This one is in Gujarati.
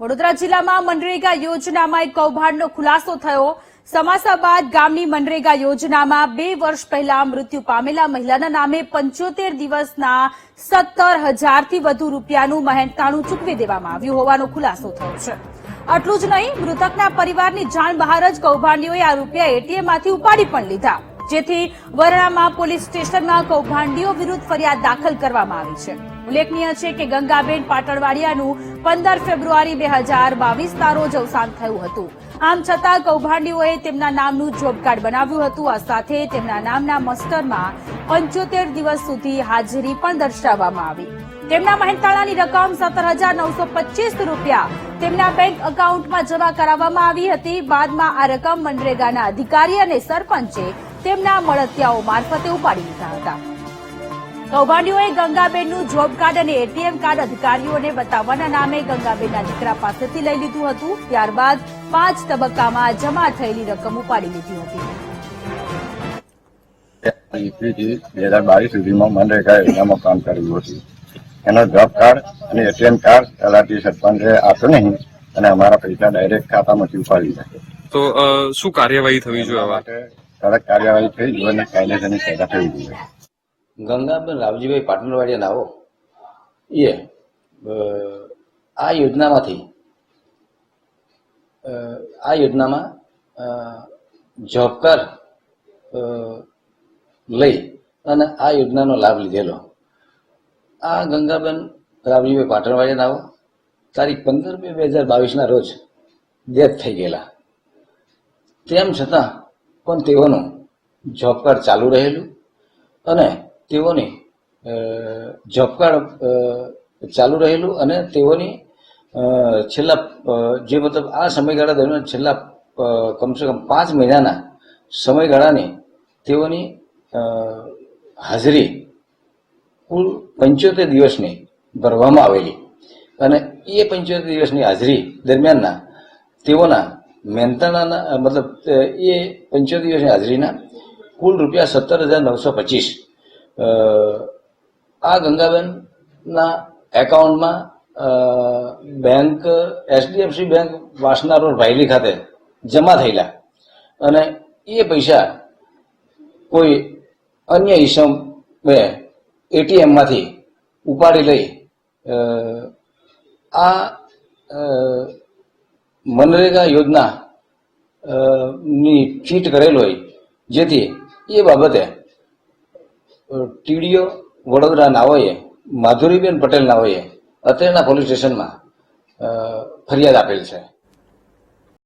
વડોદરા જિલ્લામાં મનરેગા યોજનામાં એક કૌભાંડનો ખુલાસો થયો. સમાસાબાદ ગામની મનરેગા યોજનામાં બે વર્ષ પહેલા મૃત્યુ પામેલા મહિલાના નામે પંચોતેર દિવસના સત્તર હજારથી વધુ રૂપિયાનું મહેનતાણું ચૂકવી દેવામાં આવ્યું હોવાનો ખુલાસો થયો છે. આટલું જ નહીં, મૃતકના પરિવારની જાણ બહાર જ કૌભાંડીઓએ આ રૂપિયા એટીએમમાંથી ઉપાડી પણ લીધા. જેથી વરણામાં પોલીસ સ્ટેશનમાં કૌભાંડીઓ વિરુદ્ધ ફરિયાદ દાખલ કરવામાં આવી છે. ઉલ્લેખનીય છે કે ગંગાબેન પાટણવાડિયાનું પંદર ફેબ્રુઆરી બે હજાર બાવીસના રોજ અવસાન થયું હતું. આમ છતાં કૌભાંડીઓએ તેમના નામનું જોબ કાર્ડ બનાવ્યું હતું. આ સાથે તેમના નામના મસ્ટરમાં પંચોતેર દિવસ સુધી હાજરી પણ દર્શાવવામાં આવી. તેમના મહેતાળાની રકમ સત્તર હજાર નવસો પચીસ રૂપિયા તેમના બેંક એકાઉન્ટમાં જમા કરાવવામાં આવી હતી. બાદમાં આ રકમ મનરેગાના અધિકારી અને સરપંચે તેમના મળતિયાઓ મારફતે ઉપાડી લીધા હતા. કૌભાંડીઓએ ગંગાબેનનું જોબ કાર્ડ અને એટીએમ કાર્ડ અધિકારીઓને બતાવવાના નામે ગંગાબેનના દીકરા પાસેથી લઈ લીધું હતું. ત્યારબાદ પાંચ તબક્કામાં જમા થયેલી રકમ ઉપાડી લીધી હતી. બે હજાર બાવીસ સુધીમાં મનરેગા યોજનામાં કામ કર્યું હતું એનો જોબ કાર્ડ અને એટીએમ કાર્ડ તલાટી સરપંચે આપ્યો નહીં અને અમારા પૈસા ડાયરેક્ટ ખાતામાંથી ઉપાડી લીધા તો શું કાર્યવાહી થવી જોઈએ કડક કાર્યવાહી થઈ જોઈએ અને કાયદેસરની સજા થવી જોઈએ. ગંગાબેન રાવજીભાઈ પાટણવાડિયા નાવો એ આ યોજનામાંથી આ યોજનામાં જોબકાર લઈ અને આ યોજનાનો લાભ લીધેલો. આ ગંગાબેન રાવજીભાઈ પાટણવાડિયા નાવો તારીખ પંદર બે બે હજાર બાવીસના રોજ ડેથ થઈ ગયેલા. તેમ છતાં પણ તેઓનું જોબ કાર્ડ ચાલુ રહેલું અને તેઓની જોબ કાર્ડ ચાલુ રહેલું અને તેઓની છેલ્લા જે મતલબ આ સમયગાળા દરમિયાન છેલ્લા કમસે કમ પાંચ મહિનાના સમયગાળાની તેઓની હાજરી કુલ પંચોતેર દિવસની ભરવામાં આવેલી. અને એ પંચોતેર દિવસની હાજરી દરમિયાનના તેઓના મહેનતાણાના મતલબ એ પંચોતેર દિવસની હાજરીના કુલ રૂપિયા સત્તર હજાર નવસો પચીસ આ ગંગાબેનના એકાઉન્ટમાં bank, HDFC bank Vasna road Bhayli ખાતે જમા થયેલા. અને એ પૈસા કોઈ અન્ય ઈસમ એટીએમમાંથી ઉપાડી લઈ આ મનરેગા યોજના ની ફીટ કરેલ હોય, જેથી એ બાબતે ટીડીઓ વડોદરા નાઓએ માધુરીબેન પટેલ નાઓએ અત્રેના પોલીસ સ્ટેશનમાં ફરિયાદ આપેલ છે.